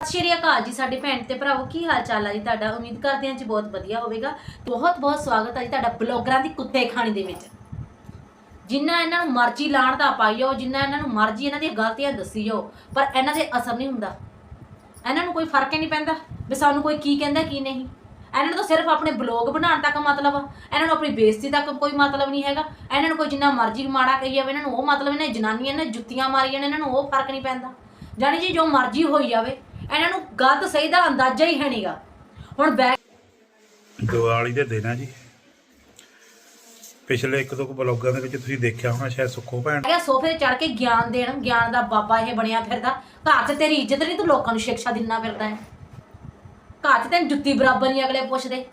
ਸਤਿ ਸ਼੍ਰੀ ਅਕਾਲ ਜੀ ਸਾਡੇ ਭੈਣ ਤੇ ਭਰਾਵੋ, ਕੀ ਹਾਲ ਚਾਲ ਆ ਜੀ ਤੁਹਾਡਾ? ਉਮੀਦ ਕਰਦੇ ਹਾਂ ਜੀ ਬਹੁਤ ਵਧੀਆ ਹੋਵੇਗਾ। ਬਹੁਤ ਬਹੁਤ ਸਵਾਗਤ ਆ ਜੀ ਤੁਹਾਡਾ ਬਲੌਗਰਾਂ ਦੀ ਕੁੱਤੇ ਖਾਣੀ ਦੇ ਵਿੱਚ। ਜਿੰਨਾ ਇਹਨਾਂ ਨੂੰ ਮਰਜ਼ੀ ਲਾਣ ਦਾ ਪਾਈ ਜਾਓ ਜਿੰਨਾ ਇਹਨਾਂ ਨੂੰ ਮਰਜ਼ੀ ਇਹਨਾਂ ਦੀਆਂ ਗਲਤੀਆਂ ਦੱਸੀ ਜਾਓ ਪਰ ਇਹਨਾਂ ਦੇ ਅਸਰ ਨਹੀਂ ਹੁੰਦਾ। ਇਹਨਾਂ ਨੂੰ ਕੋਈ ਫ਼ਰਕ ਹੀ ਨਹੀਂ ਪੈਂਦਾ ਵੀ ਸਾਨੂੰ ਕੋਈ ਕੀ ਕਹਿੰਦਾ, ਕੀ ਨਹੀਂ। ਇਹਨਾਂ ਨੂੰ ਤਾਂ ਸਿਰਫ ਆਪਣੇ ਬਲੌਗ ਬਣਾਉਣ ਤੱਕ ਮਤਲਬ ਆ। ਇਹਨਾਂ ਨੂੰ ਆਪਣੀ ਬੇਇੱਜ਼ਤੀ ਤੱਕ ਕੋਈ ਮਤਲਬ ਨਹੀਂ ਹੈਗਾ। ਇਹਨਾਂ ਨੂੰ ਕੋਈ ਜਿੰਨਾ ਮਰਜ਼ੀ ਮਾੜਾ ਕਹੀ ਜਾਵੇ ਇਹਨਾਂ ਨੂੰ ਉਹ ਮਤਲਬ ਇਹਨਾਂ ਜਨਾਨੀਆਂ ਨੇ ਜੁੱਤੀਆਂ ਮਾਰੀਆਂ ਨੇ, ਇਹਨਾਂ ਨੂੰ ਉਹ ਫ਼ਰਕ ਨਹੀਂ ਪੈਂਦਾ। ਜਾਣੀ ਜੀ ਜੋ ਮਰਜ਼ੀ ਹੋਈ ਜਾਵੇ ਇਹਨਾਂ ਨੂੰ ਗਲਤ ਸਹੀ ਦਾ ਅੰਦਾਜ਼ਾ ਹੀ ਹੈ ਨਹੀਂਗਾ ਹੁਣ ਬੈਕ ਦੀਵਾਲੀ ਦੇ ਦਿਨ ਆ ਜੀ। ਪਿਛਲੇ ਇੱਕ ਦੋ ਬਲੌਗਾਂ ਦੇ ਵਿੱਚ ਤੁਸੀਂ ਦੇਖਿਆ ਹੋਣਾ ਸ਼ਾਇਦ ਸੁੱਖੋ ਭੈਣ। ਗਿਆ ਸੋਫੇ ਤੇ ਚੜ ਕੇ ਗਿਆਨ ਦੇਣ ਗਿਆਨ ਦਾ ਬਾਬਾ ਇਹ ਬਣਿਆ ਫਿਰਦਾ। ਘਰ 'ਚ ਤੇਰੀ ਇੱਜ਼ਤ ਨਹੀਂ ਤੂੰ ਲੋਕਾਂ ਨੂੰ ਸਿੱਖਿਆ ਦਿੰਨਾ ਫਿਰਦਾ ਹੈ। ਘਰ 'ਚ ਤੈਨੂੰ ਜੁੱਤੀ ਬਰਾਬਰ ਨਹੀਂ ਅਗਲੇ ਪੁੱਛਦੇ।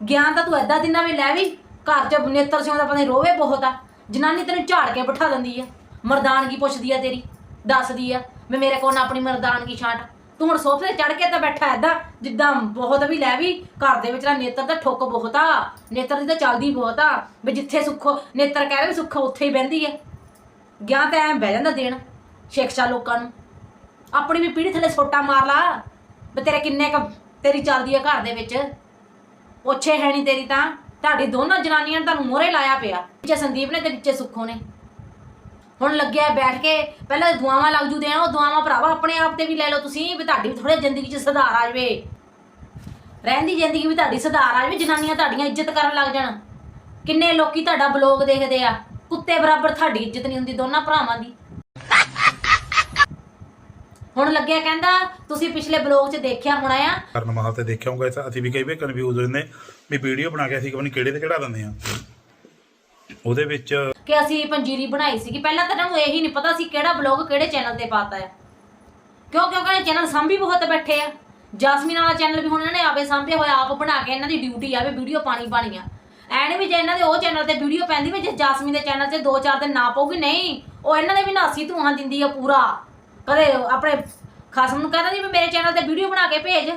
ਗਿਆਨ ਤਾਂ ਤੂੰ ਐਦਾਂ ਦਿੰਨਾ ਵੀ ਲੈ ਵੀ ਘਰ 'ਚ ਨੇਤਰ ਸਿੰਘ ਦਾ ਪਤਾ ਨਹੀਂ ਰੋਵੇ ਬਹੁਤ ਆ। ਜਨਾਨੀ ਤੈਨੂੰ ਝਾੜ ਕੇ ਬਿਠਾ ਦਿੰਦੀ ਆ। ਮਰਦਾਨਗੀ ਪੁੱਛਦੀ ਆ ਤੇਰੀ। ਦੱਸਦੀ ਆ ਵੀ ਮੇਰੇ ਕੋਲ ਨਾ ਆਪਣੀ ਮਰਦਾਨਗੀ ਛਾਂਟ। ਤੂੰ ਹੁਣ ਸੋਫੇ ਤੇ ਚੜ ਕੇ ਤਾਂ ਬੈਠਾ ਐਦਾਂ ਜਿੱਦਾਂ ਬਹੁਤ ਵੀ ਲੈ ਵੀ, ਘਰ ਦੇ ਵਿੱਚ ਨਾ ਨੇਤਰ ਦਾ ਠੁੱਕ ਬਹੁਤ ਆ। ਨੇਤਰ ਦੀ ਤਾਂ ਚੱਲਦੀ ਬਹੁਤ ਆ, ਵੀ ਜਿੱਥੇ ਸੁੱਖੋ ਨੇਤਰ ਕਹਿ ਵੀ ਸੁੱਖੋ ਉੱਥੇ ਹੀ ਬਹਿੰਦੀ ਆ। ਗਿਆ ਤਾਂ ਐਂ ਬਹਿ ਜਾਂਦਾ ਦੇਣ ਸ਼ਿਕਸ਼ਾ ਲੋਕਾਂ ਨੂੰ। ਆਪਣੀ ਵੀ ਪੀੜੀ ਥੱਲੇ ਸੋਟਾ ਮਾਰ ਲਾ, ਵੀ ਤੇਰੇ ਕਿੰਨੇ ਕ ਤੇਰੀ ਚੱਲਦੀ ਆ ਘਰ ਦੇ ਵਿੱਚ। ਪੁੱਛੇ ਹੈ ਨਹੀਂ ਤੇਰੀ ਤਾਂ, ਤੁਹਾਡੀ ਦੋਨੋਂ ਜਨਾਨੀਆਂ ਨੇ ਤੁਹਾਨੂੰ ਮੋਹਰੇ ਲਾਇਆ ਪਿਆ। ਵਿੱਚੇ ਸੰਦੀਪ ਨੇ ਤੇ ਵਿੱਚੇ ਸੁੱਖੋ ਨੇ। ਹੁਣ ਲੱਗਿਆ ਬੈਠ ਕੇ, ਪਹਿਲਾਂ ਦੁਆਵਾਂ ਲੱਗ ਜੂਦੇ ਆ ਉਹ ਦੁਆਵਾਂ ਭਰਾਵਾ ਆਪਣੇ ਆਪ ਤੇ ਵੀ ਲੈ ਲਓ ਤੁਸੀਂ, ਵੀ ਤੁਹਾਡੀ ਵੀ ਥੋੜੇ ਜ਼ਿੰਦਗੀ 'ਚ ਸੁਧਾਰ ਆ ਜਾਵੇ। ਰਹਿੰਦੀ ਜ਼ਿੰਦਗੀ ਵੀ ਤੁਹਾਡੀ ਸੁਧਾਰ ਆ ਜਾਵੇ, ਜਨਾਨੀਆਂ ਤੁਹਾਡੀਆਂ ਇੱਜ਼ਤ ਕਰਨ ਲੱਗ ਜਾਣ। ਕਿੰਨੇ ਲੋਕੀ ਤੁਹਾਡਾ ਬਲੌਗ ਦੇਖਦੇ ਆ, ਕੁੱਤੇ ਬਰਾਬਰ ਤੁਹਾਡੀ ਇੱਜ਼ਤ ਨਹੀਂ ਹੁੰਦੀ ਦੋਨਾਂ ਭਰਾਵਾਂ ਦੀ। ਹੁਣ ਲੱਗਿਆ ਕਹਿੰਦਾ, ਤੁਸੀਂ ਪਿਛਲੇ ਬਲੌਗ 'ਚ ਦੇਖਿਆ ਹੋਣਾ ਆ। ਕਰਨ ਮਹਾਲ ਤੇ ਦੇਖਿਆ ਹੋਊਗਾ ਅਸੀਂ ਵੀ ਕਈ ਵਾਰ ਕਨਫਿਊਜ਼ ਹੋ ਜਾਂਦੇ ਵੀ ਵੀਡੀਓ ਬਣਾ ਕੇ ਅਸੀਂ ਪਤਾ ਨਹੀਂ ਕਿਹੜੇ ਤੇ ਚੜਾ ਦਿੰਦੇ ਆ ਉਹਦੇ ਵਿੱਚ ਕਿ ਅਸੀਂ ਪੰਜੀਰੀ ਬਣਾਈ ਸੀਗੀ। ਪਹਿਲਾਂ ਤਾਂ ਇਹਨਾਂ ਨੂੰ ਇਹੀ ਨਹੀਂ ਪਤਾ ਸੀ ਕਿਹੜਾ ਬਲੌਗ ਕਿਹੜੇ ਚੈਨਲ ਤੇ ਪਾਤਾ ਹੈ। ਕਿਉਂ? ਕਿਉਂਕਿ ਇਹ ਚੈਨਲ ਸਾਂਭੀ ਬਹੁਤ ਬੈਠੇ ਆ। ਜਾਸਮੀਨ ਵਾਲਾ ਚੈਨਲ ਵੀ ਹੁਣ ਇਹਨਾਂ ਨੇ ਆਪੇ ਸਾਂਭਿਆ ਹੋਇਆ, ਆਪ ਬਣਾ ਕੇ ਇਹਨਾਂ ਦੀ ਡਿਊਟੀ ਆ ਵੀ ਵੀਡੀਓ ਪਾਣੀ ਪਾਣੀ ਆ। ਐਨ ਵੀ ਜੇ ਇਹਨਾਂ ਦੇ ਉਹ ਚੈਨਲ ਤੇ ਵੀਡੀਓ ਪੈਂਦੀ ਵੀ ਜੇ ਜਾਸਮੀਨ ਦੇ ਚੈਨਲ 'ਤੇ 2-4 ਦਿਨ ਨਾ ਪਊਗੀ, ਨਹੀਂ, ਉਹ ਇਹਨਾਂ ਦੇ ਵੀ ਨਾਸੀ ਧੂਆਂ ਦਿੰਦੀ ਆ ਪੂਰਾ। ਕਦੇ ਆਪਣੇ ਖਸਮ ਨੂੰ ਕਹਿੰਦਾ ਵੀ ਮੇਰੇ ਚੈਨਲ ਤੇ ਵੀਡੀਓ ਬਣਾ ਕੇ ਭੇਜ।